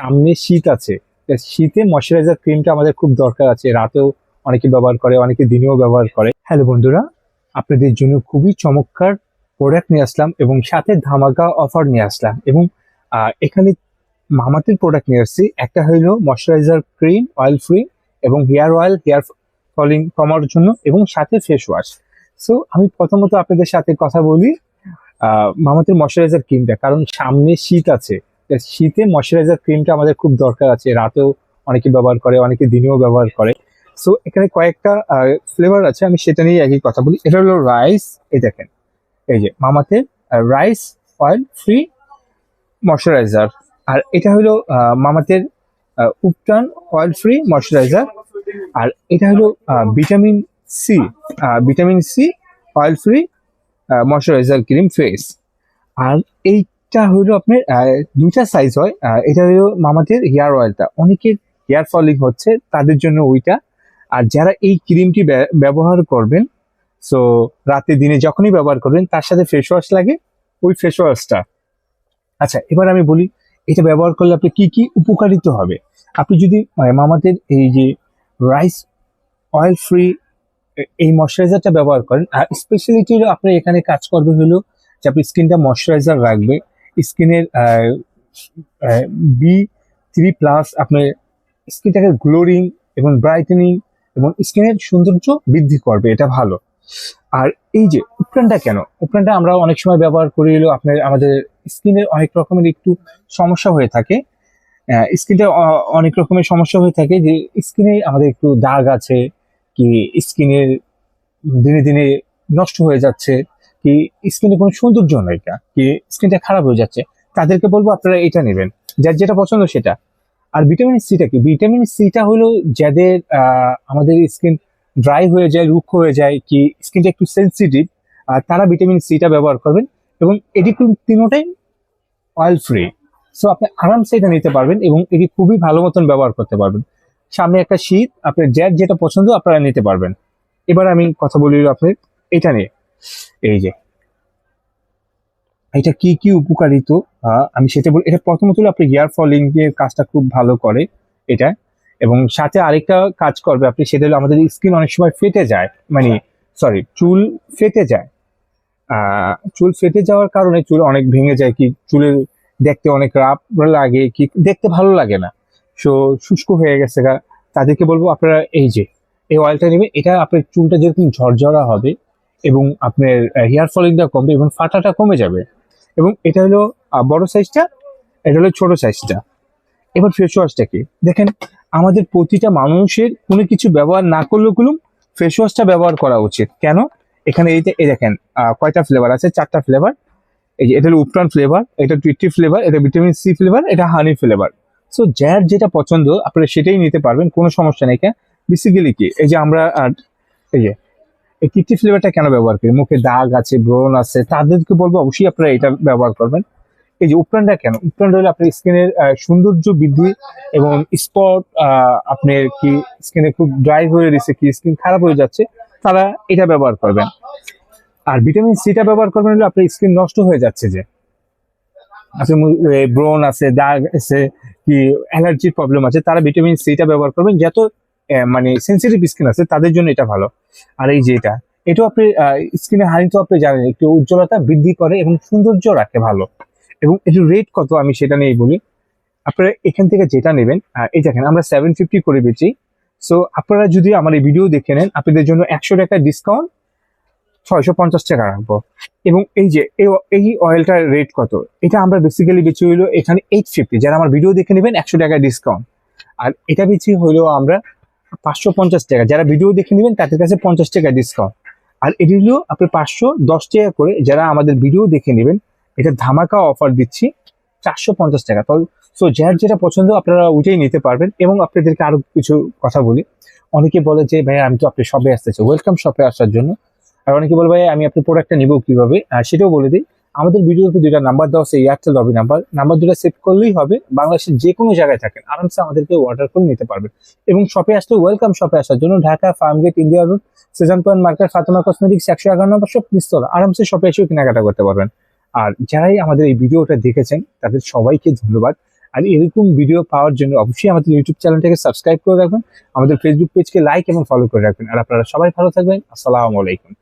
সামনে শীত আছে। শীতে ময়শ্চারাইজার ক্রিমটা আমাদের খুব দরকার আছে। রাতেও অনেকে ব্যবহার করে, অনেকে দিনেও ব্যবহার করে। হ্যালো বন্ধুরা, আপনাদের জন্য খুবই চমৎকার প্রোডাক্ট নিয়ে আসলাম এবং সাথে ধামাকা অফার নিয়ে আসলাম এবং এখানে মামাতের প্রোডাক্ট নিয়ে আসছি। একটা হইল ময়শ্চারাইজার ক্রিম অয়েল ফ্রি এবং হেয়ার অয়েল হেয়ার ফলিং কমার জন্য এবং সাথে ফেস ওয়াশ সো আমি প্রথমত আপনাদের সাথে কথা বলি মামাতের ময়শ্চারাইজার ক্রিমটা কারণ সামনে শীত আছে। শীতে ময়শ্চারাইজার ক্রিমটা আমাদের খুব দরকার আছে। রাতেও অনেকে ব্যবহার করে, অনেকে দিনেও ব্যবহার করে। সো এখানে কয়েকটা ফ্লেভার আছে, আমি সেটা নিয়ে একই কথা বলি। এটা হলো রাইস এই দেখেন। এই যে, মামাতে রাইস অয়েল ফ্রি ময়শ্চারাইজার আর এটা হলো মামাতের উপটান অয়েল ফ্রি ময়শ্চারাইজার আর এটা হলো vitamin C vitamin C oil free moisturiser cream face আর এইটা হলো আপনার দুইটা সাইজ হয়। এটা হলো মামাদের হেয়ার অয়েলটা অনেকের হেয়ার ফলিং হচ্ছে, তাদের জন্য ওইটা। আর যারা এই ক্রিমটি ব্যা- ব্যবহার করবেন সো রাতে দিনে যখনই ব্যবহার করবেন, তার সাথে ফেস ওয়াশ লাগে, ওই ফেস ওয়াশটা আচ্ছা এবার আমি বলি, এটা ব্যবহার করলে আপনি কি কি উপকারিত হবে? আপনি যদি মামাদের এই যে রাইস অয়েল ফ্রি এই ময়শ্চারাইজারটা ব্যবহার করেন, আর স্পেশালিটি হলো আপনি এখানে কাজ করবে হলো যে আপনি স্কিনটা ময়শ্চারাইজার রাখবে। স্কিনের বি থ্রি প্লাস আপনার স্কিনটাকে গ্লোরিং এবং ব্রাইটেনিং এবং স্কিনের সৌন্দর্য বৃদ্ধি করবে, এটা ভালো। আর এই যে উপরানটা কেন? উপরানটা আমরা অনেক সময় ব্যবহার করি হলো আপনার আমাদের স্কিনের অনেক রকমের একটু সমস্যা হয়ে থাকে। স্কিনটা অনেক রকমের সমস্যা হয়ে থাকে যে স্কিনে আমাদের একটু দাগ আছে, কি স্কিনের দিনে দিনে নষ্ট হয়ে যাচ্ছে। কি স্কিনে কোনো সৌন্দর্য নেই কি স্কিনটা খারাপ হয়ে যাচ্ছে, তাদেরকে বলব আপনারা এটা নেবেন। যার যেটা পছন্দ সেটা। আর ভিটামিন সিটা কি? ভিটামিন সিটা হলো যাদের আমাদের স্কিন ড্রাই হয়ে যায়, রুক্ষ হয়ে যায়, কি স্কিনটা একটু সেন্সিটিভ তারা ভিটামিন সিটা ব্যবহার করবেন এবং এটি তিনোটাই অয়েল ফ্রি সো আপনি আরামসে এটা নিতে পারবেন এবং এটি খুবই ভালো মতন ব্যবহার করতে পারবেন। সামনে একটা শীত, আপনার যার যেটা পছন্দ আপনারা নিতে পারবেন। এবার আমি কথা বলি আপনার এটা নিয়ে। এই যে। এটা কি কি উপকারিত আমি সেটা বলি এটা প্রথমত আপনি হেয়ার ফলিং এর কাজটা খুব ভালো করে এটা। এবং সাথে আরেকটা কাজ করবে আপনি, সেটা হলো আমাদের স্কিন অনেক সময় ফেটে যায়। মানে সরি চুল ফেটে যায়। চুল ফেটে যাওয়ার কারণে চুল অনেক ভেঙে যায় কি, চুলের দেখতে অনেক রাপ লাগে কি, দেখতে ভালো লাগে না। সো, শুষ্ক হয়ে গেছে তাদেরকে বলব আপনারা এই যে, এই অয়েলটা নেবেন। এটা আপনার চুলটা যেরকম ঝরঝরা হবে এবং আপনার হেয়ার ফলিংটা কমবে এবং ফাটাটা কমে যাবে। এবং এটা হলো বড় সাইজটা এটা হলো ছোট সাইজটা এবার ফেস ওয়াশটা কি? দেখেন, আমাদের প্রতিটা মানুষের কোনো কিছু ব্যবহার না করলেও গুলো ফেস ওয়াশটা ব্যবহার করা উচিত। কেন? এখানে এই এই দেখেন কয়টা ফ্লেভার আছে? চারটা ফ্লেভার এই যে, এটা হলো উপটান ফ্লেভার এটা টুইটি ফ্লেভার এটা ভিটামিন সি ফ্লেভার এটা হানি ফ্লেভার সো যার যেটা পছন্দ, আপনারা সেটাই নিতে পারবেন, কোনো সমস্যা নেই। কেন? বেসিক্যালি কি? এই যে আমরা এই যে এই কিটি ফ্লেভারটা কেন ব্যবহার করি? মুখে দাগ আছে, ব্রণ আছে, তাদেরকে বলব অবশ্যই আপনারা এটা ব্যবহার করবেন। এই যে উপরানটা কেন? উপরানটা হলে আপনার স্কিনের সৌন্দর্য বৃদ্ধি এবং স্পট আপনার কি স্কিনে খুব ড্রাই হয়ে রয়েছে, কি স্কিন খারাপ হয়ে যাচ্ছে, তারা এটা ব্যবহার করবেন। আর ভিটামিন সিটা ব্যবহার করবেন হলে আপনার স্কিন নষ্ট হয়ে যাচ্ছে যে। আপনার ব্রণ আছে, দাগ আছে, কি অ্যালার্জির প্রবলেম আছে, তারা ভিটামিন সিটা ব্যবহার করবেন, যত মানে সেন্সিটিভ স্কিন আছে, তাদের জন্য এটা ভালো। আর এই যে এটা, এটাও আপনি স্কিনের হানি তো আপনি জানেন, একটু উজ্জ্বলতা বৃদ্ধি করে এবং সৌন্দর্য রাখে ভালো। এবং এটার রেট কত আমি সেটা নিয়েই বলি। আপনারা এখান থেকে যেটা নেবেন এই দেখেন, আমরা সেভেন ফিফটি করে বেচি। সো আপনারা যদি আমার এই ভিডিও দেখে নেন, আপনাদের জন্য একশো টাকা ডিসকাউন্ট ছয়শো পঞ্চাশ টাকা রাখব। এবং এই যে, এই- অয়েলটার রেট কত? এটা আমরা বেসিক্যালি বেচি হইল এখানে এইট ফিফটি যারা আমার ভিডিও দেখে নেবেন, একশো টাকা ডিসকাউন্ট আর এটা বেচি হইল আমরা পাঁচশো পঞ্চাশ টাকা। যারা ভিডিও দেখে নেবেন, তাদের কাছে পঞ্চাশ টাকা ডিসকাউন্ট আর এটি হলো আপনি পাঁচশো দশ টাকা করে যারা আমাদের ভিডিও দেখে নেবেন, এটা ধামাকা অফার দিচ্ছি, চারশো পঞ্চাশ টাকা। তো সো যার যেটা পছন্দ, আপনারা ওইটাই নিতে পারবেন। এবং আপনাদেরকে আরও কিছু কথা বলি। অনেকে বলে যে ভাই আমি তো আপনি শপে আসতেছি ওয়েলকাম শপে আসার জন্য। আর অনেকে বলে ভাই আমি আপনার প্রোডাক্টটা নিবো কীভাবে? আর সেটাও বলে দিই। আমাদের ভিডিওতে দুইটা নাম্বার দেওয়া আছে এয়ারটেল রবি নাম্বার নাম্বার দুটো সেভ করলেই হবে, বাংলাদেশের যে কোনো জায়গায় থাকেন, আরামসে আমাদেরকে অর্ডার করে নিতে পারবেন। এবং শপে আসলে ওয়েলকাম শপে আসার জন্য Dhaka Farmgate India road Sezan point market Fatema cosmetics একশো এগারো নম্বর সব নিস্তলা। আরামসে শপে এসেও কেনাকাটা করতে পারবেন। আর যারাই আমাদের এই ভিডিওটা দেখেছেন, তাদের সবাইকে ধন্যবাদ। আর এরকম ভিডিও পাওয়ার জন্য অবশ্যই আমাদের ইউটিউব চ্যানেলটাকে সাবস্ক্রাইব করে রাখবেন। আমাদের ফেসবুক পেজকে লাইক এবং ফলো করে রাখবেন। আর আপনারা সবাই ভালো থাকবেন। আসসালামু আলাইকুম।